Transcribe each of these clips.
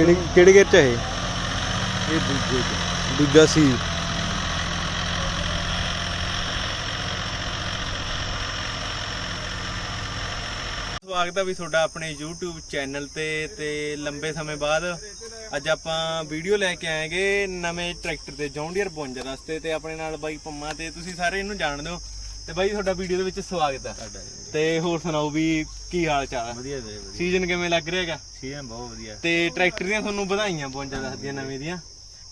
ਕਿਹੜੇ ਕਿਹੜੇ ਗੇਅਰ ਚ ਹੈ ਇਹ? ਇਹ ਦੂਜੇ ਚ। ਦੂਜਾ ਸੀ। ਸਵਾਗਤ ਹੈ ਵੀ ਤੁਹਾਡਾ ਆਪਣੇ YouTube ਚੈਨਲ ਤੇ ਤੇ ਲੰਬੇ ਸਮੇਂ ਬਾਅਦ ਅੱਜ ਆਪਾਂ ਵੀਡੀਓ ਲੈ ਕੇ ਆਏਗੇ ਨਵੇਂ ਟਰੈਕਟਰ ਤੇ ਜੌਂਡੀਅਰ 52 ਰਸਤੇ ਤੇ ਆਪਣੇ ਨਾਲ ਬਾਈ ਪੰਮਾ ਤੇ। ਤੁਸੀਂ ਸਾਰੇ ਇਹਨੂੰ ਜਾਣਦੇ ਹੋ। ਤੇ ਬਾਈ ਤੁਹਾਡਾ ਵੀਡੀਓ ਦੇ ਵਿੱਚ ਸਵਾਗਤ ਹੈ ਸਾਡਾ ਤੇ ਹੋਰ ਸੁਣਾਓ ਵੀ ਕੀ ਹਾਲ ਚਾਲ ਹੈ ਵਧੀਆ ਵੀਰੇ ਵਧੀਆ। ਸੀਜ਼ਨ ਕਿਵੇਂ ਲੱਗ ਰਿਹਾ ਹੈਗਾ? ਸੀਜ਼ਨ ਬਹੁਤ ਵਧੀਆ। ਤੇ ਟਰੈਕਟਰ ਦੀਆਂ ਤੁਹਾਨੂੰ ਵਧਾਈਆਂ 52 ਦੱਸਦੀਆਂ ਨਵੇਂ ਦੀਆਂ।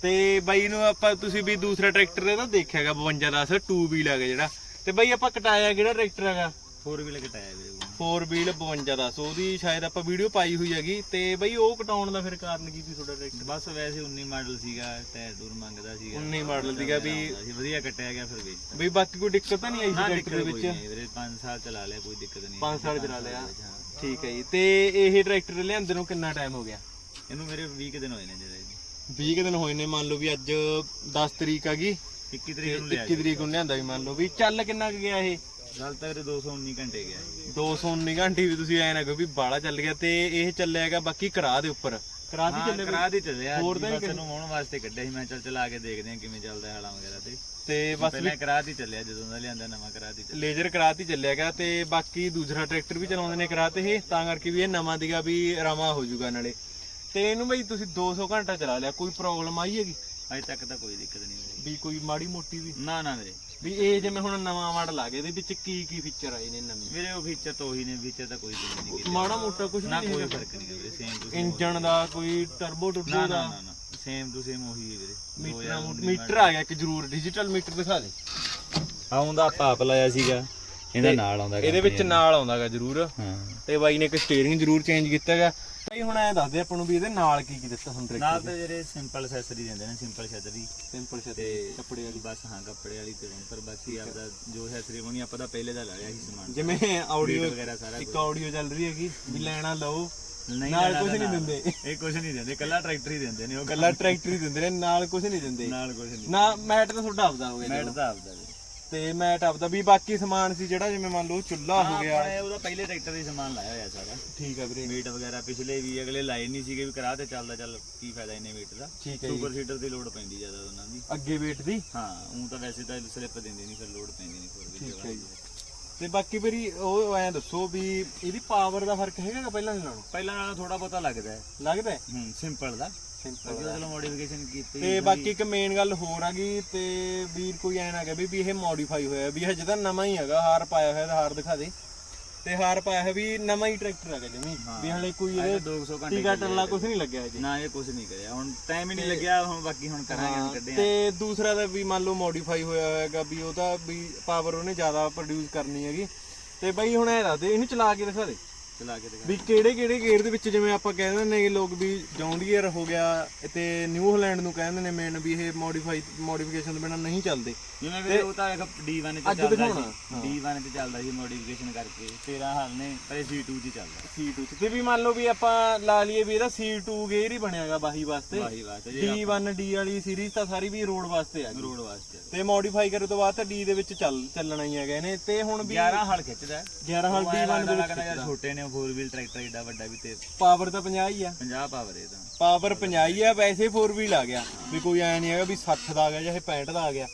ਤੇ ਬਾਈ ਨੂੰ ਆਪਾਂ ਤੁਸੀਂ ਵੀ ਦੂਸਰਾ ਟਰੈਕਟਰ ਇਹਦਾ ਦੇਖਿਆਗਾ 52 10 2 ਵੀਲ ਹੈਗਾ ਜਿਹੜਾ। ਤੇ ਬਾਈ ਆਪਾਂ ਕਟਾਇਆ ਕਿਹੜਾ ਟਰੈਕਟਰ ਹੈਗਾ? 4 ਵੀਲ ਕਟਾਇਆ ਵੀਰੇ। 4 ਵੀਲ 52 10 ਉਹਦੀ ਸ਼ਾਇਦ ਆਪਾਂ ਵੀਡੀਓ ਪਾਈ ਹੋਈ ਹੈਗੀ ਤੇ ਬਾਈ ਉਹ ਕਟਾਉਣ ਦਾ ਫਿਰ ਕਾਰਨ ਕੀ ਸੀ ਤੁਹਾਡਾ ਟਰੈਕਟਰ? ਬਸ ਵੈਸੇ 19 ਮਾਡਲ ਸੀਗਾ ਟਾਇਰ ਟੂਰ ਮੰਗਦਾ ਸੀਗਾ। 19 ਮਾਡਲ ਸੀਗਾ ਵੀ ਵਧੀਆ ਕੱਟਿਆ ਗਿਆ ਫਿਰ ਵੇਚਤਾ ਬਈ ਬਾਕੀ ਕੋਈ ਦਿੱਕਤ ਤਾਂ ਨਹੀਂ ਆਈ ਸੀ ਟਰੈਕਟਰ ਦੇ ਵਿੱਚ? ਵੀਰੇ 5 ਸਾਲ ਚਲਾ ਲਿਆ ਕੋਈ ਦਿੱਕਤ ਨਹੀਂ। 5 ਸਾਲ ਚਲਾ ਲਿਆ। ਠੀਕ ਹੈ ਜੀ ਤੇ ਇਹ ਟਰੈਕਟਰ ਲਿਆਂਦੇ ਨੂੰ ਕਿੰਨਾ ਟਾਈਮ ਹੋ ਗਿਆ? ਇਹਨੂੰ ਮੇਰੇ 20 ਕੁ ਦਿਨ ਹੋਏ ਨੇ ਜਿਹੜੇ। 20 ਕੁ ਦਿਨ ਹੋਏ ਨੇ ਮੰਨ ਲਓ ਵੀ ਅੱਜ 10 ਤਰੀਕ ਹੈਗੀ 21 ਤਰੀਕ ਨੂੰ ਲਿਆ 21 ਤਰੀਕ ਨੂੰ ਲਿਆਂਦਾ ਵੀ ਮੰਨ ਲਓ ਵੀ। ਚੱਲ ਕਿੰਨਾ ਕੁ ਗਿਆ ਇਹ? ਗੱਲ ਤਾਂ ਵੀਰੇ 219 ਘੰਟੇ ਗਿਆ ਜੀ। 219 ਘੰਟੇ ਵੀ ਤੁਸੀਂ ਐ ਨਾ ਕਹੋ ਵੀ ਬਾਲਾ ਚੱਲ ਗਿਆ ਤੇ ਇਹ ਚੱਲਿਆ ਹੈਗਾ ਬਾਕੀ ਕਰਾ ਦੇ ਉੱਪਰ। ਕਰਾ ਦੀ ਚੱਲੇ ਕਰਾ ਦੀ ਚੱਲਿਆ ਹੋਰ ਤਾਂ ਤਾਂ ਨਹੀਂ ਇਹਨੂੰ ਵਾਉਣ ਵਾਸਤੇ ਕੱਢਿਆ ਸੀ ਮੈਂ ਚੱਲ ਚਲਾ ਕੇ ਦੇਖਦੇ ਹਾਂ ਕਿਵੇਂ ਚੱਲਦਾ ਹਾਲਾਂ ਵਗੈਰਾ ਤੇ। ਤੇ ਬਸ ਪਹਿਲਾਂ ਕਰਾ ਦੀ ਚੱਲਿਆ ਜਦੋਂ ਦਾ ਲਿਆਂਦਾ ਨਵਾਂ ਕਰਾ ਦੀ ਲੇਜ਼ਰ ਕਰਾਤੀ ਚੱਲਿਆ ਗਿਆ ਤੇ ਬਾਕੀ ਦੂਸਰਾ ਟਰੈਕਟਰ ਵੀ ਚਲਾਉਂਦੇ ਨੇ ਕਰਾਤੇ ਇਹ ਤਾਂ ਕਰਕੇ ਵੀ ਇਹ ਨਵਾਂ ਦੀਗਾ ਵੀ ਰਵਾ ਹੋ ਜਾਊਗਾ ਨਾਲੇ। ਤੇ ਇਹਨੂੰ ਬਈ ਤੁਸੀਂ 200 ਘੰਟਾ ਚਲਾ ਲਿਆ ਕੋਈ ਪ੍ਰੋਬਲਮ ਆਈ ਹੈਗੀ? ਅਜੇ ਤੱਕ ਤਾਂ ਕੋਈ ਦਿੱਕਤ ਨਹੀਂ ਵੀ ਕੋਈ ਮਾੜੀ ਮੋਟੀ ਵੀ? ਨਾ ਨਾ ਵੀਰੇ। ਵੀ ਇਹ ਜਿਵੇਂ ਹੁਣ ਨਵਾਂ ਮਾਡਲ ਆ ਗਿਆ ਇਹਦੇ ਵਿੱਚ ਕੀ ਕੀ ਫੀਚਰ ਆਏ ਨੇ ਨਵੇਂ? ਵੀਰੇ ਉਹ ਫੀਚਰ ਤਾਂ ਉਹੀ ਨੇ ਫੀਚਰ ਤਾਂ ਕੋਈ ਚੇਂਜ ਨਹੀਂ ਕੀਤਾ। ਮਾੜਾ ਮੋਟਾ ਕੁਝ ਨਾ ਨਹੀਂ ਕੋਈ ਹੈਗਾ ਫ਼ਰਕ ਨਹੀਂ ਵੀਰੇ ਸੇਮ ਟੂ ਸੇਮ ਇੰਜਨ ਦਾ ਕੋਈ ਟਰਬੋ ਟਰਬੋ ਨਾ ਦਾ? ਨਾ ਨਾ ਨਾ ਸੇਮ ਟੂ ਸੇਮ ਉਹੀ ਹੈ ਵੀਰੇ। ਮੀਟਰ ਮੀਟਰ ਆ ਗਿਆ ਇੱਕ ਜ਼ਰੂਰ ਡਿਜੀਟਲ ਮੀਟਰ ਦਿਖਾ ਦੇ। ਆਪਾਂ ਆਪ ਲਾਇਆ ਸੀਗਾ। ਇਹਦਾ ਨਾਲ ਆਉਂਦਾ ਇਹਦੇ ਵਿੱਚ ਨਾਲ ਆਉਂਦਾਗਾ ਜ਼ਰੂਰ। ਹਾਂ। ਤੇ ਬਾਈ ਨੇ ਇੱਕ ਸਟੀਅਰਿੰਗ ਜ਼ਰੂਰ ਚੇਂਜ ਕੀਤਾ ਹੈਗਾ ਬਾਈ ਹੁਣ ਐ ਦੱਸ ਦੇ ਆਪਾਂ ਨੂੰ ਵੀ ਇਹਦੇ ਨਾਲ ਕੀ ਕੀ ਦਿੱਤਾ ਹੁਣ ਨਾਲ ਤਾਂ ਜਿਹੜੇ ਸਿੰਪਲ ਅਸੈਸਰੀ ਦਿੰਦੇ ਨੇ ਸਿੰਪਲ ਛਤਰੀ ਸਿੰਪਲ ਤੇ ਕੱਪੜੇ ਵਾਲੀ। ਬਸ ਹਾਂ ਕੱਪੜੇ ਵਾਲੀ ਤੇ ਪਰ ਬਾਕੀ ਆਪਦਾ ਜੋ ਅਸੈਸਰੀ ਬਣੀ ਆਪਾਂ ਤਾਂ ਪਹਿਲੇ ਦਾ ਲਾਇਆ ਸੀ ਸਮਾਨ। ਜਿਵੇਂ ਆਡੀਓ ਵਗੈਰਾ ਸਾਰਾ ਇੱਕ ਆਡੀਓ ਚੱਲ ਰਹੀ ਹੈਗੀ ਵੀ ਲੈਣਾ ਲਓ ਨਹੀਂ ਨਾਲ ਕੁਝ ਨਹੀਂ। ਦਿੰਦੇ। ਇਹ ਕੁਝ ਨਹੀਂ ਦਿੰਦੇ ਕੱਲਾ ਟਰੈਕਟਰ ਹੀ ਦਿੰਦੇ ਨੇ ਉਹ। ਗੱਲਾਂ ਟਰੈਕਟਰ ਹੀ ਦਿੰਦੇ ਨੇ ਨਾਲ ਕੁਝ ਨਹੀਂ ਦਿੰਦੇ। ਨਾਲ ਕੁਝ ਨਹੀਂ ਨਾ ਮੈਟ ਤਾਂ ਤੁਹਾਡਾ ਆਪਦਾ ਹੋ ਗਿਆ ਮੈਟ। ਤਾਂ ਆਪਦਾ। ਤੇ ਮੈਟ ਆਪਦਾ ਵੀ ਬਾਕੀ ਸਮਾਨ ਸੀ ਜਿਹੜਾ ਜਿਵੇਂ ਮੰਨ ਲਓ ਚੁੱਲ੍ਹਾ ਹੋ ਗਿਆ। ਆਪਾਂ ਨੇ ਉਹਦਾ ਪਹਿਲੇ ਟਰੈਕਟਰ ਦੇ ਸਮਾਨ ਲਾਇਆ ਹੋਇਆ ਸਾਰਾ। ਠੀਕ ਹੈ ਵੀਰੇ। ਮੀਟ ਵਗੈਰਾ ਪਿਛਲੇ ਵੀ ਅਗਲੇ ਲਾਏ ਨਹੀਂ ਸੀਗੇ ਵੀ ਕਰਾ ਤੇ ਚੱਲਦਾ ਚੱਲ ਕੀ ਫਾਇਦਾ ਇਹਨੇ ਮੀਟ ਦਾ। ਠੀਕ ਹੈ ਜੀ। ਸੁਪਰ ਸੀਟਰ ਦੀ ਲੋਡ ਪੈਂਦੀ ਜ਼ਿਆਦਾ ਉਹਨਾਂ ਦੀ। ਅੱਗੇ ਵੇਟ ਦੀ? ਹਾਂ ਉਹ ਤਾਂ ਵੈਸੇ ਤਾਂ ਸਲਿੱਪ ਦਿੰਦੇ ਨਹੀਂ ਫਿਰ ਲੋਡ ਪੈਂਦੀ ਨਹੀਂ ਫਿਰ ਠੀਕ ਹੈ ਜੀ। ਤੇ ਬਾਕੀ ਵੀਰੀ ਉਹ ਐਂ ਦੱਸੋ ਵੀ ਇਹਦੀ ਪਾਵਰ ਦਾ ਫ਼ਰਕ ਹੈਗਾ ਪਹਿਲਾਂ ਨਾਲੋਂ? ਪਹਿਲਾਂ ਨਾਲੋਂ ਥੋੜਾ ਬਹੁਤਾ ਲੱਗਦਾ ਹੈ। ਲੱਗਦਾ ਹੈ? ਹੂੰ ਸਿੰਪਲ ਦਾ। ਸਿੰਪਲ ਅੱਗੇ ਚਲੋ ਮੋਡੀਫਿਕੇਸ਼ਨ ਕੀਤੀ ਤੇ ਬਾਕੀ ਇੱਕ ਮੇਨ ਗੱਲ ਹੋਰ ਆ ਗਈ ਤੇ ਵੀਰ ਕੋਈ ਐ ਨਾ ਕਹੇ ਵੀ ਇਹ ਮੋਡੀਫਾਈ ਹੋਇਆ ਵੀ ਹਜੇ ਤਾਂ ਨਵਾਂ ਹੀ ਹੈਗਾ ਹਾਰ ਪਾਇਆ ਹੋਇਆ ਤਾਂ ਹਾਰ ਦਿਖਾ ਦੇ। ਤੇ ਹਾਰ ਪਾਇਆ ਹੈ ਵੀ ਨਵਾਂ ਹੀ ਟਰੈਕਟਰ ਹੈਗਾ ਜਮੀ। ਵੀ ਹਲੇ ਕੋਈ ਇਹਦੇ 200 ਘੰਟੇ ਟਿਕਾ ਟੱਲਾ ਕੁਝ ਨਹੀਂ ਲੱਗਿਆ ਹਜੇ। ਨਾ ਇਹ ਕੁਝ ਨਹੀਂ ਕਰਿਆ। ਹੁਣ ਟਾਈਮ ਹੀ ਨਹੀਂ ਲੱਗਿਆ ਹੁਣ ਬਾਕੀ ਹੁਣ ਕਰਾਂਗੇ ਹੁਣ ਕੱਢਿਆ ਤੇ ਦੂਸਰਾ ਦਾ ਵੀ ਮੰਨ ਲਓ ਮੋਡੀਫਾਈ ਹੋਇਆ ਹੋਇਆਗਾ ਵੀ ਉਹ ਤਾਂ ਵੀ ਪਾਵਰ ਉਹਨੇ ਜ਼ਿਆਦਾ ਪ੍ਰੋਡਿਊਸ ਕਰਨੀ ਹੈਗੀ। ਤੇ ਬਈ ਹੁਣ ਇਹ ਦੱਸ ਦੇ ਇਹਨੂੰ ਚਲਾ ਕੇ ਦਿਖਾ ਦੇ। ਚਲਾ ਕੇ ਦਿਖਾ ਵੀ ਕਿਹੜੇ ਕਿਹੜੇ ਗੇਅਰ ਦੇ ਵਿੱਚ ਜਿਵੇਂ ਆਪਾਂ ਕਹਿੰਦੇ ਨੇ ਕਿ ਲੋਕ ਵੀ ਜੌਂਡੀਅਰ ਹੋ ਗਿਆ ਤੇ ਨਿਊ ਹਾਲੈਂਡ ਨੂੰ ਕਹਿੰਦੇ ਨੇ ਮੇਨ ਵੀ ਇਹ ਮੋਡੀਫਾਈ ਮੋਡੀਫਿਕੇਸ਼ਨ ਤੋਂ ਬਿਨਾ ਨਹੀਂ ਚੱਲਦੇ। ਜਿਵੇਂ ਵੀ ਉਹ ਤਾਂ D1 ਚ ਅੱਜ ਚੱਲਦਾ ਦਿਖਾਉਣਾ, ਸੀ। D1 ਚ ਚੱਲਦਾ ਸੀ ਮੋਡੀਫਿਕੇਸ਼ਨ ਕਰਕੇ। 13 ਹਾਲ ਨੇ ਪਰ ਇਹ C2 ਚ ਚੱਲਦਾ। C2 ਚ। ਤੇ ਵੀ ਮੰਨ ਲਓ ਵੀ ਆਪਾਂ ਲਾ ਲਈਏ ਵੀ ਇਹਦਾ C2 ਗੇਅਰ ਹੀ ਬਣਿਆਗਾ ਬਾਹੀ ਵਾਸਤੇ। ਵਾਹੀ ਜੀ D1 D ਵਾਲੀ ਸੀਰੀਜ਼ ਤਾਂ ਸਾਰੀ ਵੀ ਰੋਡ ਵਾਸਤੇ ਆ ਗਈ। ਰੋਡ ਵਾਸਤੇ ਤੇ ਮੋਡੀਫਾਈ ਕਰਨ ਤੋਂ ਬਾਅਦ ਤਾਂ D ਦੇ ਵਿੱਚ ਚੱਲ ਚੱਲਣਾ ਹੀ ਹੈਗਾ ਇਹਨੇ। ਤੇ ਹੁਣ ਵੀ 11 ਹਾਲ ਖਿੱਚਦਾ 11 ਹਾਲ D1 ਦੇ ਵਿੱਚ ਯਾਰ ਛੋਟੇ ਨੇ 4 ਵੀਲ ਟਰੈਕਟਰ ਏਡਾ ਵੱਡਾ ਵੀ ਤੇ ਪਾਵਰ ਤਾਂ 50 ਹੀ ਆ। 50 ਪਾਵਰ ਇਹ ਤਾਂ। ਪਾਵਰ 50 ਹੀ ਆ ਵੈਸੇ 4 ਵੀਲ ਆ ਗਿਆ। ਵੀ ਕੋਈ ਐ ਨਹੀਂ ਹੈਗਾ ਵੀ 60 ਦਾ ਆ ਗਿਆ ਜਾਂ ਇਹ 65 ਦਾ ਆ ਗਿਆ।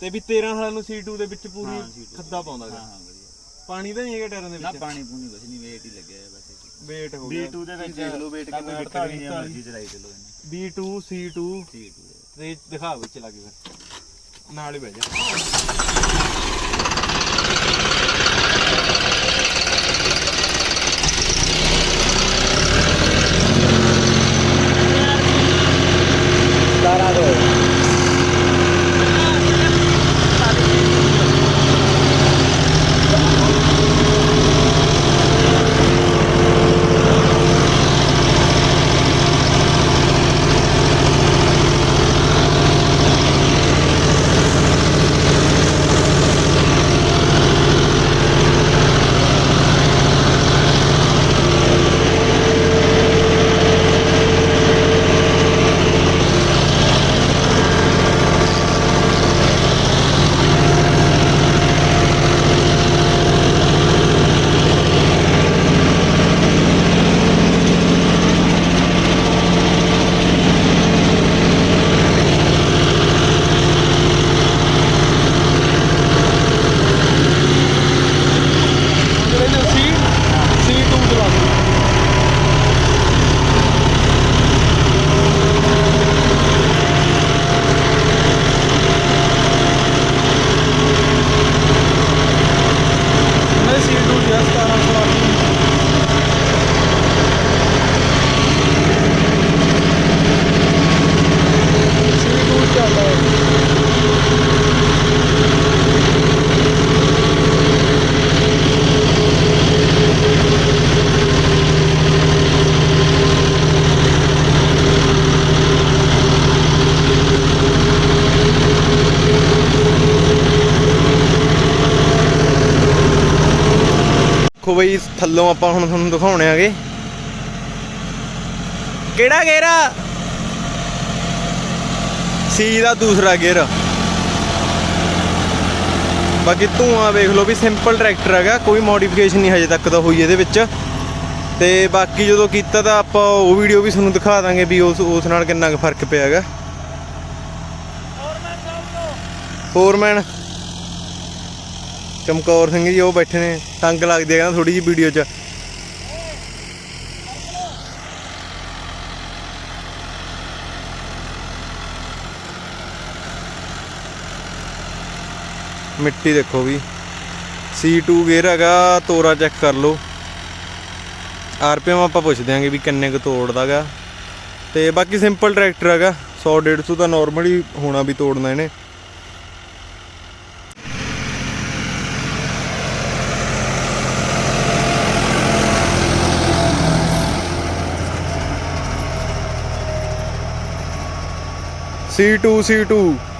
ਤੇ ਵੀ 13 ਹਾਲਾਂ ਨੂੰ C2 ਦੇ ਵਿੱਚ ਪੂਰੀ ਹਾਂ, C2 ਖੱਦਾ ਪਾਉਂਦਾ ਹਾਂ ਗਾ। ਹਾਂ ਵਧੀਆ। ਪਾਣੀ ਤਾਂ ਨਹੀਂ ਹੈਗਾ ਟਾਇਰਾਂ ਦੇ ਨਾ ਵਿੱਚ। ਪਾਣੀ ਪੂਣੀ ਕੁਛ ਨਹੀਂ ਵੇਟ ਹੀ ਲੱਗਿਆ ਹੈ ਬਸ weight ਹੋ ਗਿਆ। B2 ਦੇ ਵਿੱਚ ਦੇਖ ਲਓ weight ਤਾਂ ਕਿੰਨਾ ਕੋਈ ਦਿੱਕਤ ਨਹੀਂ 48 ਮਰਜ਼ੀ ਚਲਾਈ ਚਲੋ ਇਹਨੇ। B2 C2 C2 ਦੇ। ਤੇ ਦਿਖਾ ਵਿੱਚ ਲੱਗ ਫਿਰ ਨਾਲ ਹੀ ਬਹਿ ਜਾ। ਦੇਖੋ ਬਈ ਥੱਲੋਂ ਆਪਾਂ ਹੁਣ ਤੁਹਾਨੂੰ ਦਿਖਾਉਣੇ ਆਗੇ। ਕਿਹੜਾ ਗੇਅਰ ਆ? ਸੀ ਦਾ ਦੂਸਰਾ ਗੇਅਰ। ਬਾਕੀ ਧੂਆਂ ਵੇਖ ਲਓ ਵੀ ਸਿੰਪਲ ਟਰੈਕਟਰ ਹੈਗਾ ਕੋਈ ਮੋਡੀਫਿਕੇਸ਼ਨ ਨਹੀਂ ਹਜੇ ਤੱਕ ਤਾਂ ਹੋਈ ਇਹਦੇ ਵਿੱਚ। ਤੇ ਬਾਕੀ ਜਦੋਂ ਕੀਤਾ ਤਾਂ ਆਪਾਂ ਉਹ ਵੀਡੀਓ ਵੀ ਤੁਹਾਨੂੰ ਦਿਖਾ ਦਾਂਗੇ ਵੀ ਉਸ ਉਸ ਨਾਲ ਕਿੰਨਾ ਕੁ ਫ਼ਰਕ ਪਿਆ ਹੈਗਾ। ਫੋਰਮੈਨ ਚਮਕੌਰ ਸਿੰਘ ਜੀ, ਉਹ ਬੈਠੇ ਨੇ, ਤੰਗ ਲੱਗਦੀ ਹੈ ਕਹਿੰਦਾ ਥੋੜੀ ਜਿਹੀ ਵੀਡੀਓ 'ਚ। ਮਿੱਟੀ ਦੇਖੋ ਵੀ। C2 ਗੇਅਰ ਹੈਗਾ, ਤੋਰਾ ਚੈੱਕ ਕਰ ਲਓ। ਆਰਪੀਐਮ ਆਪਾਂ ਪੁੱਛ ਦਿਆਂਗੇ ਵੀ ਕਿੰਨੇ ਕੁ ਤੋੜਦਾਗਾ ਤੇ ਬਾਕੀ ਸਿੰਪਲ ਟਰੈਕਟਰ ਹੈਗਾ 100 150 ਤਾਂ ਨਾਰਮਲੀ ਹੋਣਾ ਵੀ ਤੋੜਨਾ ਇਹਨੇ। C2 C2